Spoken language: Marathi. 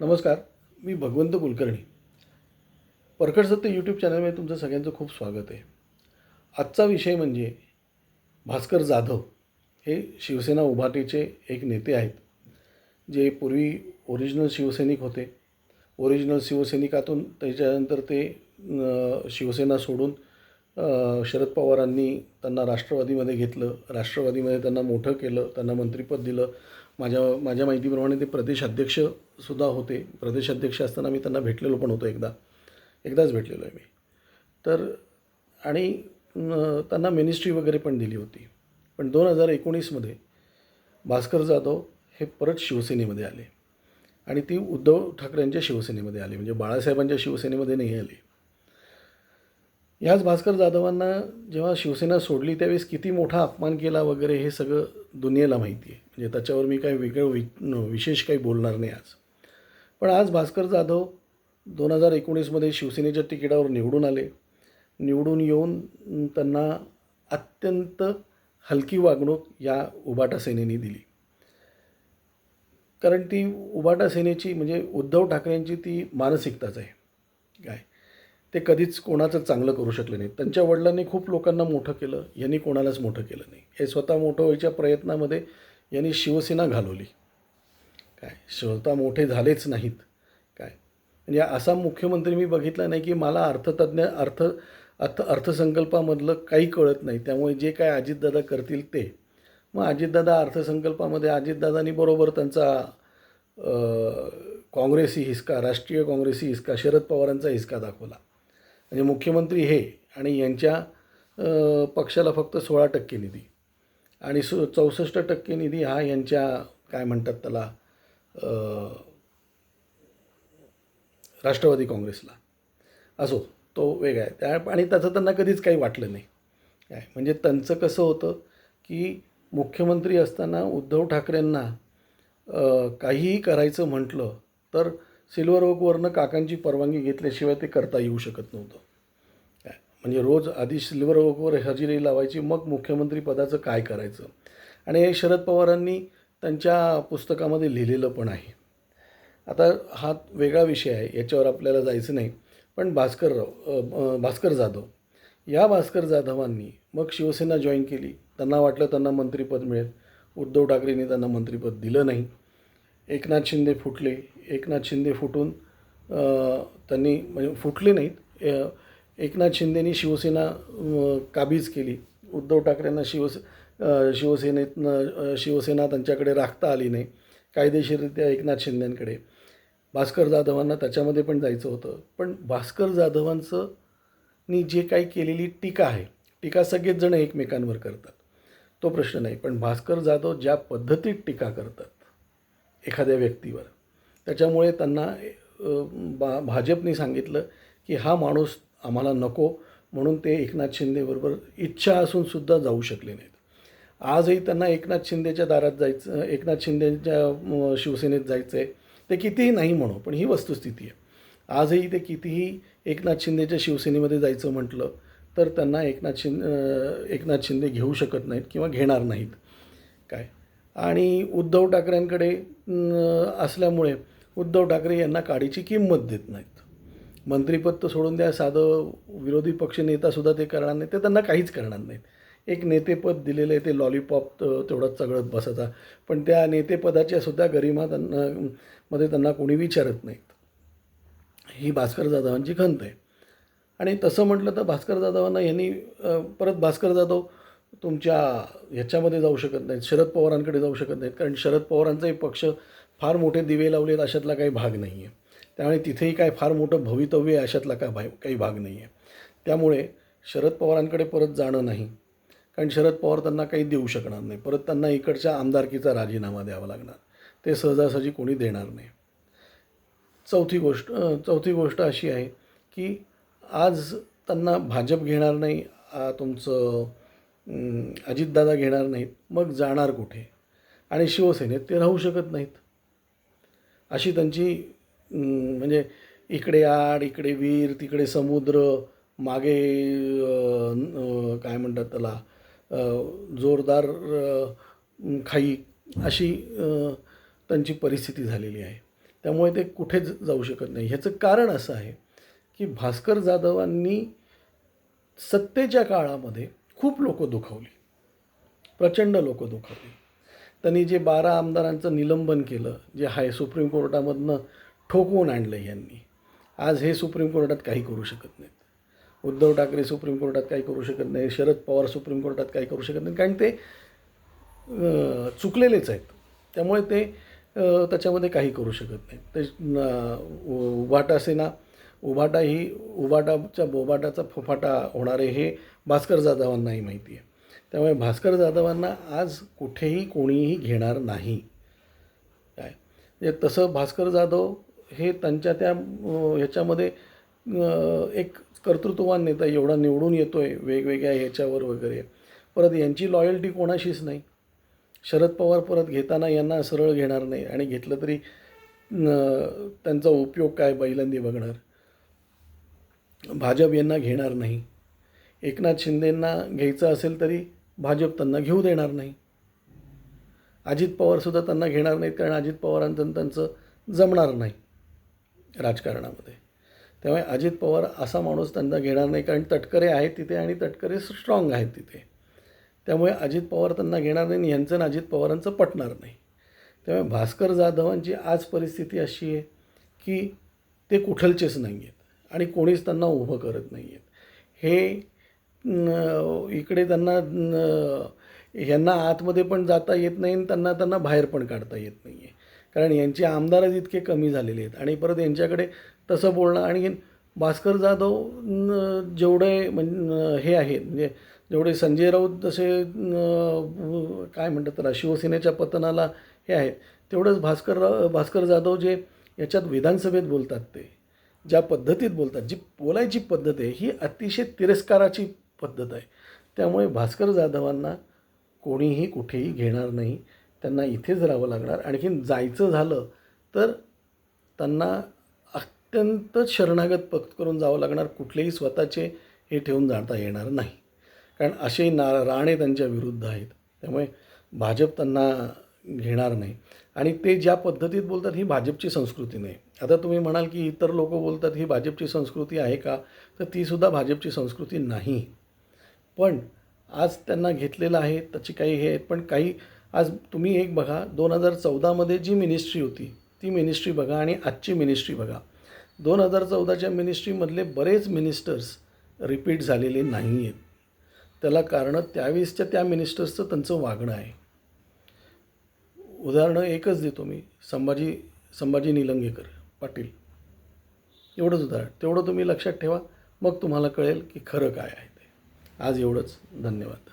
नमस्कार मी भगवंत कुलकर्णी. परखड सत्य यूट्यूब चॅनलमध्ये तुमचं सगळ्यांचं खूप स्वागत आहे. आजचा विषय म्हणजे भास्कर जाधव हे शिवसेना उभाटीचे एक नेते आहेत जे पूर्वी ओरिजिनल शिवसैनिक होते. ओरिजिनल शिवसैनिकातून त्याच्यानंतर ते शिवसेना सोडून शरद पवारांनी त्यांना राष्ट्रवादीमध्ये घेतलं. राष्ट्रवादीमध्ये त्यांना मोठं केलं त्यांना मंत्रिपद दिलं. माझ्या माझ्या माहितीप्रमाणे ते प्रदेशाध्यक्षसुद्धा होते. प्रदेशाध्यक्ष असताना मी त्यांना भेटलेलो पण होतो एकदा. एकदाच भेटलेलो आहे मी. तर आणि त्यांना मिनिस्ट्री वगैरे पण दिली होती. पण दोन हजार एकोणीसमध्ये भास्कर जाधव हे परत शिवसेनेमध्ये आले. आणि ती उद्धव ठाकरेंच्या शिवसेनेमध्ये आले. म्हणजे बाळासाहेबांच्या शिवसेनेमध्ये नाही आले. ह्याच भास्कर जाधवांना जेव्हा शिवसेना सोडली त्यावेळेस किती मोठा अपमान केला वगैरे हे सगळं दुनियेला माहिती आहे. म्हणजे त्याच्यावर मी काही वेगळं वि विशेष काही बोलणार नाही आज. पण आज भास्कर जाधव दोन हजार एकोणीसमध्ये शिवसेनेच्या तिकिटावर निवडून आले. निवडून येऊन त्यांना अत्यंत हलकी वागणूक या उबाटा सेनेने दिली. कारण ती उबाटा सेनेची म्हणजे उद्धव ठाकरेंची ती मानसिकताच आहे. काय? ते कधीच कोणाचं चांगलं करू शकले नाहीत. त्यांच्या वडिलांनी खूप लोकांना मोठं केलं यांनी कोणालाच मोठं केलं नाही. हे स्वतः मोठं व्हायच्या प्रयत्नामध्ये यांनी शिवसेना घालवली. काय? स्वतः मोठे झालेच नाहीत. काय? म्हणजे असा मुख्यमंत्री मी बघितला नाही की मला अर्थतज्ञ अर्थ अर्थ अर्थसंकल्पामधलं काही कळत नाही. त्यामुळे जे काय अजितदादा करतील ते. मग अजितदादा अर्थसंकल्पामध्ये अजितदादांनी बरोबर त्यांचा काँग्रेसी हिसका राष्ट्रीय काँग्रेसी हिसका शरद पवारांचा हिसका दाखवला. म्हणजे मुख्यमंत्री हे आणि यांच्या पक्षाला फक्त सोळा टक्के निधी. आणि सु चौसष्ट टक्के निधी हा यांच्या काय म्हणतात त्याला राष्ट्रवादी काँग्रेसला. असो तो वेगळा आहे. त्या आणि त्याचं त्यांना कधीच काही वाटलं नाही. काय? म्हणजे त्यांचं कसं होतं की मुख्यमंत्री असताना उद्धव ठाकरेंना काहीही करायचं म्हटलं तर सिल्वर ओकवरनं काकांची परवानगी घेतल्याशिवाय ते करता येऊ शकत नव्हतं. म्हणजे रोज आधी सिल्वर ओकवर हजेरी लावायची मग मुख्यमंत्री पदाचं काय करायचं? आणि हे शरद पवारांनी त्यांच्या पुस्तकामध्ये लिहिलेलं पण आहे. आता हा वेगळा विषय आहे याच्यावर आपल्याला जायचं नाही. पण भास्करराव भास्कर जाधव या भास्कर जाधवांनी मग शिवसेना जॉईन केली. त्यांना वाटलं त्यांना मंत्रिपद मिळेल. उद्धव ठाकरेंनी त्यांना मंत्रिपद दिलं नाही. एकनाथ शिंदे फुटले. एकनाथ शिंदे फुटून त्यांनी म्हणजे फुटले नाहीत. एकनाथ शिंदेनी शिवसेना काबीज केली. उद्धव ठाकरेंना शिवसे शिवसेनेतनं शिवसेना त्यांच्याकडे राखता आली नाही. कायदेशीररित्या एकनाथ शिंदेंकडे. भास्कर जाधवांना त्याच्यामध्ये पण जायचं होतं. पण भास्कर जाधवांचं नी जे काही केलेली टीका आहे टीका सगळेच जण एकमेकांवर करतात. तो प्रश्न नाही. पण भास्कर जाधव ज्या पद्धतीत टीका करतात एखाद्या व्यक्तीवर त्याच्यामुळे त्यांना बा भाजपने सांगितलं की हा माणूस आम्हाला नको म्हणून ते एकनाथ शिंदेबरोबर इच्छा असूनसुद्धा जाऊ शकले नाहीत. आजही त्यांना एकनाथ शिंदेच्या दारात जायचं एकनाथ शिंदेच्या शिवसेनेत जायचं आहे ते कितीही नाही म्हणू पण ही वस्तुस्थिती आहे. आजही ते कितीही एकनाथ शिंदेच्या शिवसेनेमध्ये जायचं म्हटलं तर त्यांना एकनाथ शिंदे एकनाथ शिंदे घेऊ शकत नाहीत किंवा घेणार नाहीत. काय? आणि उद्धव ठाकरेंकडे असल्यामुळे उद्धव ठाकरे यांना काडीची किंमत देत नाहीत. मंत्रिपद तर सोडून द्या साधं विरोधी पक्षनेतासुद्धा ते करणार नाही ते त्यांना काहीच करणार नाहीत. एक नेतेपद दिलेलं आहे ते लॉलीपॉप तेवढंच चगळत बसायचा पण त्या नेतेपदाच्या सुद्धा गरिमा त्यांना मध्ये त्यांना कोणी विचारत नाहीत. ही भास्कर जाधवांची खंत आहे. आणि तसं म्हटलं तर भास्कर जाधवांना यांनी परत भास्कर जाधव तुमच्या ह्याच्यामध्ये जाऊ शकत नाहीत शरद पवारांकडे जाऊ शकत नाहीत. कारण शरद पवारांचाही पक्ष फार मोठे दिवे लावलेत अशातला काही भाग नाही आहे त्यामुळे तिथेही काय फार मोठं भवितव्य आहे अशातला काय भा काही भाग नाही आहे. त्यामुळे शरद पवारांकडे परत जाणं नाही. कारण शरद पवार त्यांना काही देऊ शकणार नाही. परत त्यांना इकडच्या आमदारकीचा राजीनामा द्यावा लागणार. ते सहजासहजी कोणी देणार नाही. चौथी गोष्ट चौथी गोष्ट अशी आहे की आज त्यांना भाजप घेणार नाही तुमचं अजितदादा घेणार नाहीत. मग जाणार कुठे? आणि शिवसेनेत ते राहू शकत नाहीत. अशी त्यांची म्हणजे इकडे आड इकडे वीर तिकडे समुद्र मागे काय म्हणतात त्याला जोरदार खाई अशी त्यांची परिस्थिती झालेली आहे. त्यामुळे ते कुठेच जाऊ शकत नाही. ह्याचं कारण असं आहे की भास्कर जाधवांनी सत्तेच्या काळामध्ये खूप लोक दुखावली. प्रचंड लोक दुखावली. त्यांनी जे बारा आमदारांचं निलंबन केलं जे हाय सुप्रीम कोर्टामधनं ठोकवून आणलं यांनी. आज हे सुप्रीम कोर्टात काही करू शकत नाहीत. उद्धव ठाकरे सुप्रीम कोर्टात काही करू शकत नाही शरद पवार सुप्रीम कोर्टात काही करू शकत नाही. कारण ते चुकलेलेच आहेत. त्यामुळे ते त्याच्यामध्ये काही करू शकत नाही ते उ- उभाटा सेना उभाटा ही उभाटाच्या बोबाटाचा फुफाटा होणारे हे भास्कर जाधवांनाही माहिती आहे. त्यामुळे भास्कर जाधवांना आज कुठेही कोणीही घेणार नाही. काय? म्हणजे तसं भास्कर जाधव हे त्यांच्या त्या ह्याच्यामध्ये एक कर्तृत्ववान नेता एवढा निवडून येतो आहे वेगवेगळ्या ह्याच्यावर वगैरे. परत यांची लॉयल्टी कोणाशीच नाही. शरद पवार परत घेताना यांना सरळ घेणार नाही. आणि घेतलं तरी त्यांचा उपयोग काय बैलांनी बघणार? भाजप यांना घेणार नाही. एकनाथ शिंदेंना घ्यायचं असेल तरी भाजप त्यांना घेऊ देणार नाही. अजित पवारसुद्धा त्यांना घेणार नाहीत कारण अजित पवारांचं त्यांचं जमणार नाही. राजकारणामध्ये. त्यामुळे अजित पवार असा माणूस त्यांना घेणार नाही कारण तटकरे आहेत तिथे आणि तटकरे स्ट्रॉंग आहेत तिथे. त्यामुळे अजित पवार त्यांना घेणार नाही आणि यांचं आणि अजित पवारांचं पटणार नाही. त्यामुळे भास्कर जाधवांची आज परिस्थिती अशी आहे की ते कुठलचेच नाही आहेत आणि कोणीच त्यांना उभं करत नाही आहेत. हे न, इकडे त्यांना ह्यांना यांना आतमध्ये पण जाता येत नाही आणि त्यांना त्यांना बाहेर पण काढता येत नाही आहे कारण यांचे आमदारच इतके कमी झालेले आहेत. आणि परत यांच्याकडे तसं बोलणं आणि भास्कर जाधव जेवढे म्हण हे आहेत म्हणजे जेवढे संजय राऊत जसे काय म्हणतात त्याला शिवसेनेच्या पतनाला हे आहेत तेवढंच भास्कर भास्कर जाधव जे याच्यात विधानसभेत बोलतात ते ज्या पद्धतीत बोलतात जी बोलायची पद्धत आहे ही अतिशय तिरस्काराची पद्धत आहे. त्यामुळे भास्कर जाधवांना कोणीही कुठेही घेणार नाही. त्यांना इथेच राहावं लागणार. आणखीन जायचं झालं तर त्यांना अत्यंत शरणागत पत्करून जावं लागणार. कुठलेही स्वतःचे हे ठेवून जाता येणार नाही. कारण असे ना राणे त्यांच्या विरुद्ध आहेत. त्यामुळे भाजप त्यांना घेणार नाही. आणि ते ज्या पद्धतीत बोलतात ही भाजपची संस्कृती नाही. आता तुम्ही म्हणाल की इतर लोक बोलतात ही भाजपची संस्कृती आहे का? तर तीसुद्धा भाजपची संस्कृती नाही. पण आज त्यांना घेतलेलं आहे त्याची काही हे आहेत. पण काही आज तुम्ही एक बघा दोन हजार चौदामध्ये जी मिनिस्ट्री होती ती मिनिस्ट्री बघा आणि आजची मिनिस्ट्री बघा. दोन हजार चौदाच्या मिनिस्ट्रीमधले बरेच मिनिस्टर्स रिपीट झालेले नाही आहेत त्याला कारणं त्यावेळेसच्या त्या मिनिस्टर्सचं त्यांचं वागणं आहे. उदाहरणं एकच देतो मी संभाजी संभाजी निलंगेकर पाटील. एवढंच उदाहरण. तेवढं तुम्ही लक्षात ठेवा. मग तुम्हाला कळेल की खरं काय आहे ते. आज एवढंच. धन्यवाद.